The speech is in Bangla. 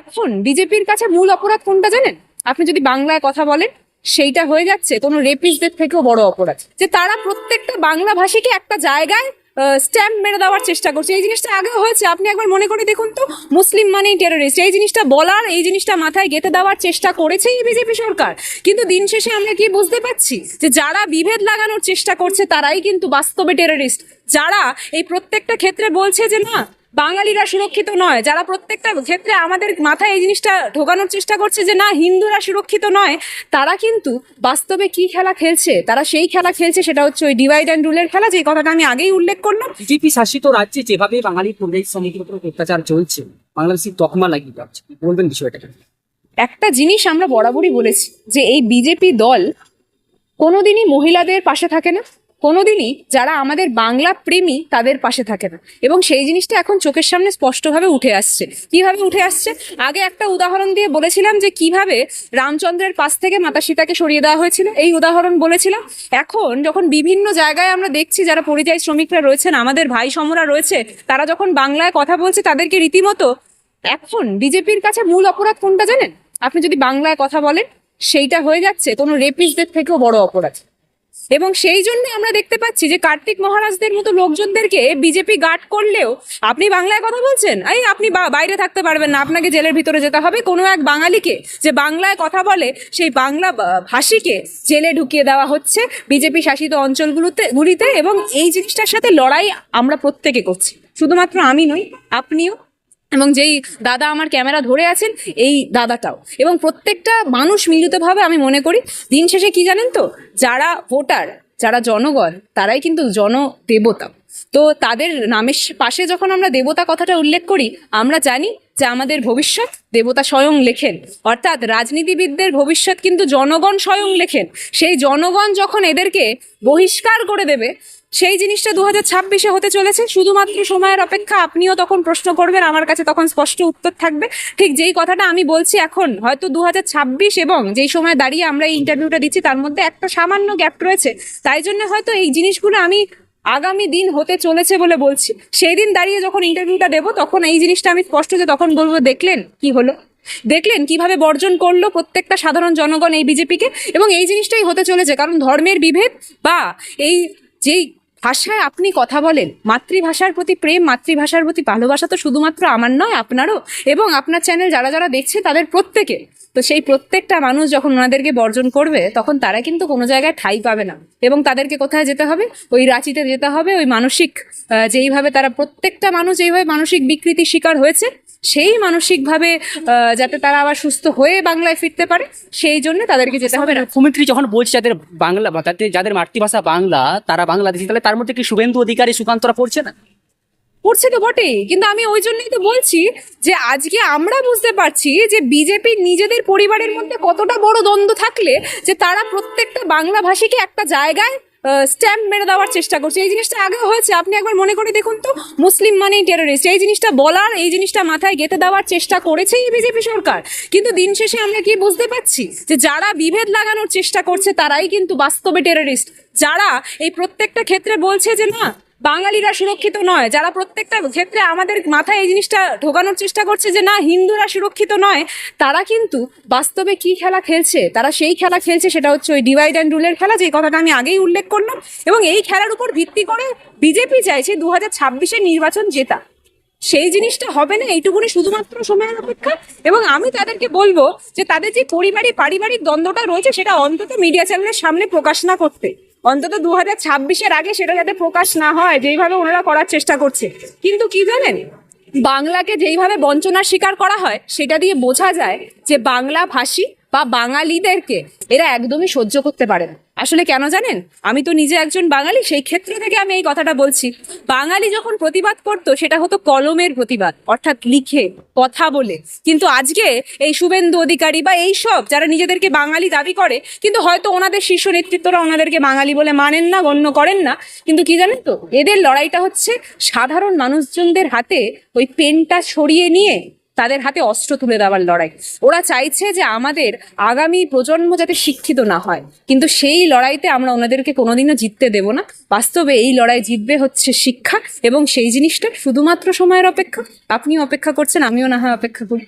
এখন বিজেপির কাছে মূল অপরাধ কোনটা জানেন? আপনি যদি বাংলায় কথা বলেন, সেইটা হয়ে যাচ্ছে কোনো রেপিস্টদের থেকেও বড় অপরাধ। যে তারা প্রত্যেকটা বাংলা ভাষীকে একটা জায়গায় স্ট্যাম্প মেরে দেওয়ার চেষ্টা করছে। এই জিনিসটা আগেও হয়েছে, আপনি একবার মনে করে দেখুন তো, মুসলিম মানেই টেররিস্ট এই জিনিসটা বলার, এই জিনিসটা মাথায় গেঁথে দেওয়ার চেষ্টা করেছে এই বিজেপি সরকার। কিন্তু দিন শেষে আমরা কি বুঝতে পারছি? যে যারা বিভেদ লাগানোর চেষ্টা করছে, তারাই কিন্তু বাস্তবে টেররিস্ট যারা এই প্রত্যেকটা ক্ষেত্রে বলছে যে না বাঙালিরা সুরক্ষিত নয় যারা প্রত্যেকটা ক্ষেত্রে আমাদের মাথায় এই জিনিসটা ঢোকানোর চেষ্টা করছে যে না হিন্দুরা সুরক্ষিত নয় তারা কিন্তু বাস্তবে কি খেলা খেলছে? তারা সেই খেলা খেলছে সেটা হচ্ছে ওই ডিভাইড অ্যান্ড রুলের খেলা যে কথাটা আমি আগেই উল্লেখ করলাম। বিজেপি শাসিত রাজ্যে যেভাবে বাঙালি পরিযায়ী শ্রমিকের উপর অত্যাচার চলছে বাংলাদেশি তকমা লাগিয়ে যাচ্ছে বলবেন বিষয়টা একটা জিনিস আমরা বরাবরই বলেছি যে এই বিজেপি দল কোনোদিনই মহিলাদের পাশে থাকে না। কোনোদিনই যারা আমাদের বাংলা প্রেমী তাদের পাশে থাকে না। এবং সেই জিনিসটা এখন চোখের সামনে স্পষ্টভাবে উঠে আসছে। কীভাবে উঠে আসছে? আগে একটা উদাহরণ দিয়ে বলেছিলাম যে কীভাবে রামচন্দ্রের পাশ থেকে মাতা সীতাকে সরিয়ে দেওয়া হয়েছিল। এই উদাহরণ বলেছিলাম। এখন যখন বিভিন্ন জায়গায় আমরা দেখছি যারা পরিযায়ী শ্রমিকরা রয়েছেন, আমাদের ভাই সমরা রয়েছে, তারা যখন বাংলায় কথা বলছে, তাদেরকে রীতিমতো এখন বিজেপির কাছে মূল অপরাধ কোনটা জানেন? আপনি যদি বাংলায় কথা বলেন, সেইটা হয়ে যাচ্ছে কোনো রেপিস্টদের থেকেও বড় অপরাধ। এবং সেই জন্য আমরা দেখতে পাচ্ছি যে কার্তিক মহারাজদের মতো লোকজনদেরকে বিজেপি গার্ড করলেও আপনি বাংলায় কথা বলছেন? এই আপনি বাইরে থাকতে পারবেন না, আপনাকে জেলের ভিতরে যেতে হবে। কোনো এক বাঙালিকে যে বাংলায় কথা বলে, সেই বাংলা ভাষীকে জেলে ঢুকিয়ে দেওয়া হচ্ছে বিজেপি শাসিত অঞ্চলগুলোতে, গুলিতে এবং এই জিনিসটার সাথে লড়াই আমরা প্রত্যেকে করছি। শুধুমাত্র আমি নই, আপনিও এবং যেই দাদা আমার ক্যামেরা ধরে আছেন, এই দাদাটাও। এবং প্রত্যেকটা মানুষ মিলিতভাবে আমি মনে করি, দিন শেষে কি জানেন তো, যারা ভোটার, যারা জনগণ, তারাই কিন্তু জনদেবতা। তো তাদের নামের পাশে যখন আমরা দেবতা কথাটা উল্লেখ করি, আমরা জানি যে আমাদের ভবিষ্যৎ দেবতা স্বয়ং লেখেন। অর্থাৎ রাজনীতিবিদদের ভবিষ্যৎ কিন্তু জনগণ স্বয়ং লেখেন। সেই জনগণ যখন এদেরকে বহিষ্কার করে দেবে সেই জিনিসটা দু হাজার ছাব্বিশে হতে চলেছে। শুধুমাত্র সময়ের অপেক্ষা আপনিও তখন প্রশ্ন করবেন, আমার কাছে তখন স্পষ্ট উত্তর থাকবে। ঠিক যেই কথাটা আমি বলছি এখন, হয়তো দু হাজার ছাব্বিশ এবং যেই সময় দাঁড়িয়ে আমরা এই ইন্টারভিউটা দিচ্ছি, তার মধ্যে একটা সামান্য গ্যাপ রয়েছে। তাই জন্য হয়তো এই জিনিসগুলো আমি আগামী দিন হতে চলেছে বলে বলছি। সেই দিন দাঁড়িয়ে যখন ইন্টারভিউটা দেবো, তখন এই জিনিসটা আমি স্পষ্ট যে তখন বলব, দেখলেন কি হলো? দেখলেন কীভাবে বর্জন করল প্রত্যেকটা সাধারণ জনগণ এই বিজেপিকে এবং এই জিনিসটাই হতে চলেছে, কারণ ধর্মের বিভেদ বা এই যেই ভাষায় আপনি কথা বলেন। মাতৃভাষার প্রতি প্রেম, মাতৃভাষার প্রতি ভালোবাসা তো শুধুমাত্র আমার নয়, আপনারও। এবং আপনার চ্যানেল যারা যারা দেখছে, তাদের প্রত্যেকে। তো সেই প্রত্যেকটা মানুষ যখন ওনাদেরকে বর্জন করবে, তখন তারা কিন্তু কোনো জায়গায় ঠাই পাবে না। এবং তাদেরকে কোথায় যেতে হবে? ওই রাঁচিতে যেতে হবে, ওই মানসিক যেইভাবে তারা প্রত্যেকটা মানুষ যেইভাবে মানসিক বিকৃতির শিকার হয়েছে, সেই মানসিকভাবে যাতে তারা আবার সুস্থ হয়ে বাংলায় ফিরতে পারে, সেই জন্য তাদেরকে যেতে হবে মুখ্যমন্ত্রী যখন বলছে যাদের বাংলা বা যাদের মাতৃভাষা বাংলা, তারা বাংলাদেশি, তাহলে তার মধ্যে কি শুভেন্দু অধিকারী সুকান্তরা পড়ছে না? পড়ছে তো বটেই, কিন্তু আমি ওই জন্যই তো বলছি যে আজকে আমরা বুঝতে পারছি যে বিজেপি নিজেদের পরিবারের মধ্যে কতটা বড় দ্বন্দ্ব থাকলে যে তারা প্রত্যেকটা বাংলা ভাষীকে একটা জায়গায় স্ট্যাম্প মেরে দেওয়ার চেষ্টা করছে। এই জিনিসটা আগে হয়েছে। আপনি একবার মনে করে দেখুন তো, মুসলিম মানেই টেরোরিস্ট এই জিনিসটা বলার, এই জিনিসটা মাথায় গেঁথে দেওয়ার চেষ্টা করেছে এই বিজেপি সরকার। কিন্তু দিন শেষে আমরা কি বুঝতে পারছি যে যারা বিভেদ লাগানোর চেষ্টা করছে, তারাই কিন্তু বাস্তবে টেরোরিস্ট যারা এই প্রত্যেকটা ক্ষেত্রে বলছে যে না বাঙালিরা সুরক্ষিত নয়। যারা প্রত্যেকটা ক্ষেত্রে আমাদের মাথায় এই জিনিসটা ঢোকানোর চেষ্টা করছে যে, না, হিন্দুরা সুরক্ষিত নয়। তারা কিন্তু বাস্তবে কি খেলা খেলছে? তারা সেই খেলা খেলছে, সেটা হচ্ছে ওই ডিভাইড অ্যান্ড রুলের খেলা যে কথাটা আমি আগেই উল্লেখ করলাম। এবং এই খেলার উপর ভিত্তি করে বিজেপি চাইছে দু হাজার ছাব্বিশের নির্বাচন জেতা। সেই জিনিসটা হবে না, এইটুকুনি শুধুমাত্র সময়ের অপেক্ষা। এবং আমি তাদেরকে বলব যে, তাদের যে পরিবারিক পারিবারিক দ্বন্দ্বটা রয়েছে, সেটা অন্তত মিডিয়া চ্যানেলের সামনে প্রকাশ না করতে। অন্তত দু হাজার ছাব্বিশের আগে সেটা যাতে প্রকাশ না হয়, যেইভাবে ওনারা করার চেষ্টা করছে। কিন্তু কি জানেন? বাংলাকে যেইভাবে বঞ্চনার শিকার করা হয়, সেটা দিয়ে বোঝা যায় যে বাংলা ভাষী বা বাঙালিদেরকে এরা একদমই সহ্য করতে পারে না। আসলে কেন জানেন? আমি তো নিজে একজন বাঙালি, সেই ক্ষেত্র থেকে আমি এই কথাটা বলছি। বাঙালি যখন প্রতিবাদ করতো, সেটা হতো কলমের প্রতিবাদ, অর্থাৎ লিখে, কথা বলে। কিন্তু আজকে এই শুভেন্দু অধিকারী বা এই সব যারা নিজেদেরকে বাঙালি দাবি করে, কিন্তু হয়তো ওনাদের শীর্ষ নেতৃত্বরা ওনাদেরকে বাঙালি বলে মানেন না, গণ্য করেন না। কিন্তু কি জানেন তো? এদের লড়াইটা হচ্ছে সাধারণ মানুষজনদের হাতে ওই পেনটা সরিয়ে নিয়ে তাদের হাতে অস্ত্র তুলে দেওয়ার লড়াই। ওরা চাইছে যে আমাদের আগামী প্রজন্ম যাতে শিক্ষিত না হয়। কিন্তু সেই লড়াইতে আমরা ওনাদেরকে কোনোদিনও জিততে দেব না। বাস্তবে এই লড়াই জিতবে হচ্ছে শিক্ষা এবং সেই জিনিসটা শুধুমাত্র সময়ের অপেক্ষা। আপনিও অপেক্ষা করছেন, আমিও না হয় অপেক্ষা করি।